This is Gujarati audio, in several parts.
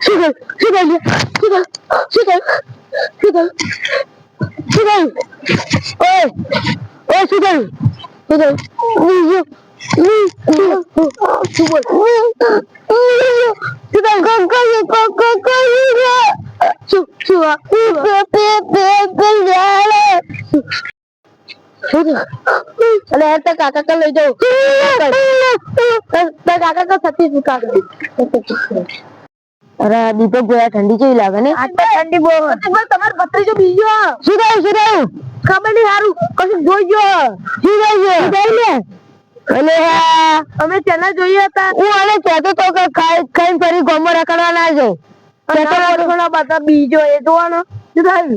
શું થયું શું થયું શું થયું શું થયું શું થયું શું થયું ઓય ઓય શું થયું શું થયું બીજું શું બોલ શું થયું કંકુ કંકુ શું શું આ? પે પે પે લે શું થયું અલે યાર તાર કાકા કા લઈ જાઉં તાર તાર કાકા કા સતી શું કાકા અરે દીપક ભાઈ ઠંડી કેવી લાગે ને? ઠંડી બહુ તમારો ભત્રીજો બીજો. શું થયું શું થયું? ખબર નહીં સારું કશું જોઈ ગયો. શું થઈ ગયો? અલે હા. અમે ચેનલ જોઈએ હતા. હું અને કહેતો તો કે ખાઈ ખાઈને ફરી ગોમો રખડવા ના જાય. રખડવા બધા બીજો એ જોવાનો. શું થયું?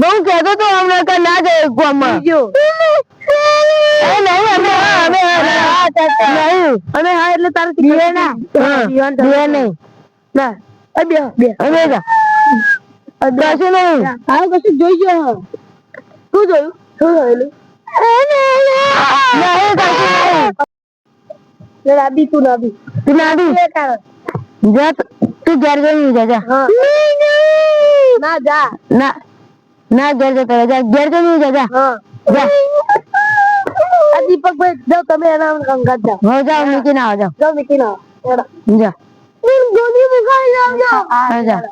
બહુ કહેતો તો અમને કે ના જાય ગોમમાં. બીજો. એ નહીં અમે હા, અમે નહીં. અમે હા એટલે તારે બીએ ના. બીએ નહીં. ના. એ બે બે અમે જા કશું નહીં હા કશું જોઈ ગયો શું જોયું શું જોયેલું નહીં કશું નહીં નાબી તું નાબી તું નાબી જા તું- તું ઘેર જઈ જા જા ના જા ના ના ઘેર જતો રહે. જા ઘેર જઈ જા જા જા આ દીપકભાઈ જાઓ તમે એના અંગાત જાઓ હો જાઓ મીકી ના જાઓ જાઓ મીકી ના જા ગોદી મુકાઈ જાવ જાઓ હા જા.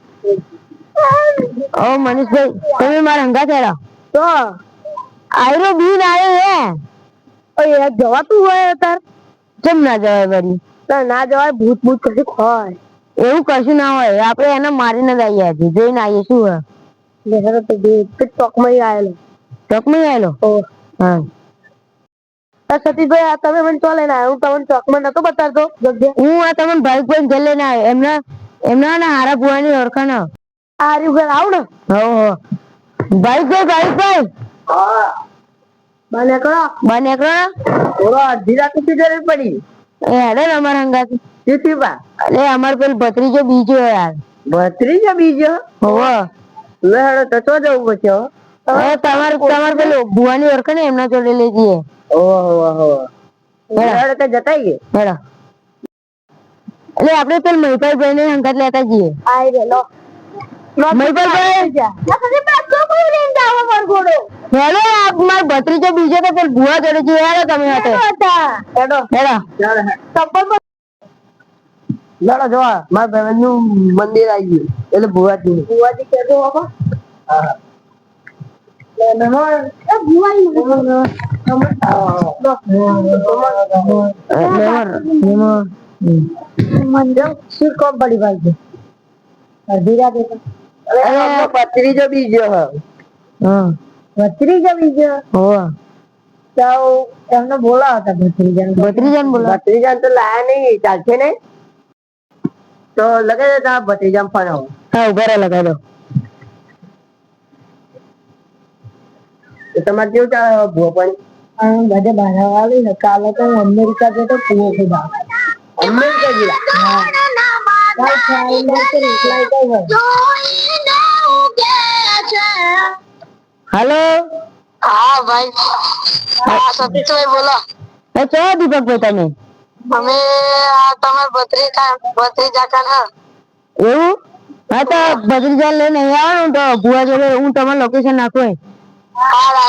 ઓ મનીષભાઈ તમે મારા અંગાત હેરો? તો? આયરો બીન આયો હે. ઓય જવાતું હોય તાર કેમ ના જવાય વળી? ના જવાય ભૂત ભૂત કશું હોય. એવું કશું ના હોય. આપણે એને મારીને જ આવીએ છીએ જોઈને આવીએ શું હોય? લેહરો તો બે ચોકમાં આવેલો ચોકમાં આવેલો હા. સતીશભાઈ આ તમે મને ચો લઈને આવ્યા? હું તમને ચોકમાં નતો બતાડતો હું આ તમને ભાઈ કોઈ ઘેર લઈને આવ્યો. એમના એમના ને હારા ભુવાની ઓળખાણ. આ રહ્યું ઘર આવ ને? હો હો. ભાઈ કોઈ ભાઈ કોઈ બને કરો બને કરો થોડો અડધી રાત સુધી જરૂર પડી. એ હેડે અમાર હંગાત. સીધી બા? અરે અમાર પેલ ભત્રીજો બીજો યાર. ભત્રીજો બીજો? હો. લે હેડો તો તો જવું પછી હો. તમાર તમાર પેલો ભુવાની ઓળખાણ એમના જોડે લઈ જઈએ. ઓહો ઓહો હેડો તો જતા ગયે હેડો એટલે આપણે પેલ મહિપાલભાઈ ને હંગાત લેતા જઈએ આઈ રે લો મહિપાલભાઈ હેલો આ માર ભત્રીજો બીજો તો પેલ ભુવા જોડે જઈએ હેડો તમે હાથે હેડો હેડો લડો જો મારા ભાઈ નું મંદિર આવી ગયું એટલે ભુવાજી ભુવાજી કેતો બાબા હા ભત્રીજો બીજો ભત્રીજો બીજો તો એમને બોલા હતા ભત્રીજાન ભત્રીજાન બોલા ભત્રીજાન તો લાયા નહીં ચાલશે ને તો લગાવી દે તારા ભત્રીજાન ફોન આવો હા ઉભા રહે લગાવી દો તો તમારે કેવું ચાલે ભૂવો પણ બધે બહાર આવી ને કાલે તો હું અમેરિકા જતો કુવો ખુદા અમેરિકા ગયા હા કાલ ફ્લાઇટ તો રિપ્લાય કઈ હેલો? હા ભાઈ. હા સતીશભાઈ બોલો. એ ચો દીપકભાઈ તમે? અમે આ તમે ભત્રીજા ભત્રીજા કાન હા. એવું? હા તો ભત્રીજા લઈને અહીંયા આવો તો ભુવા જોડે હું તમારું લોકેશન નાખું હા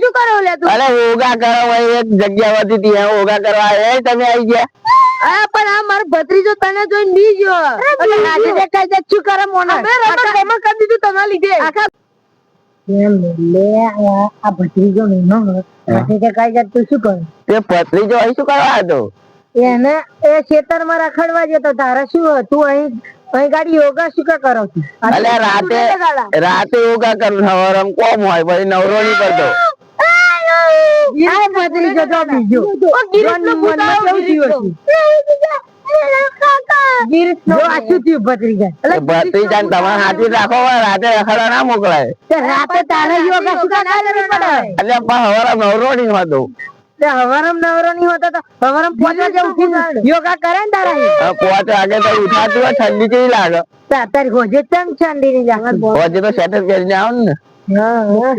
શું કરો લે તું અરે યોગા કરો ભાઈ એક જગ્યા હતી ત્યાં યોગા કરવા. એ તમે આવી ગયા? આ પણ આ મારો ભત્રીજો તને જોઈને બી ગયો. દેખાય છે. શું કરે મોના? રમત કરી દીધું તમારા લીધે. આખા લે આ ભત્રીજો નો પછી તે કઈ જાય શું કરે? તે પતરી અહીં શું કરવા હતો? એને એ ખેતરમાં રખડવા જતો તારે શું તું અહીં અહીં ગાડી યોગા શું કે કરો છું? અલે રાતે રાતે યોગા કરું સવારમ કોમ હોય પછી નવરો નહીં કરતો આ ભત્રીજો તો બીજો. મનમાં કેવું થયું હોતો હવારમ નવરો નહીં હોતો તો હવારમ ઉઠીને યોગા કરે ને તારા પોતે વાગે તો ઉઠાતું હોય ઠંડી કેવી લાગે? તારી હોજે ઠંડી ની જાગત તો સેટલ કરીને આવ ને. હા.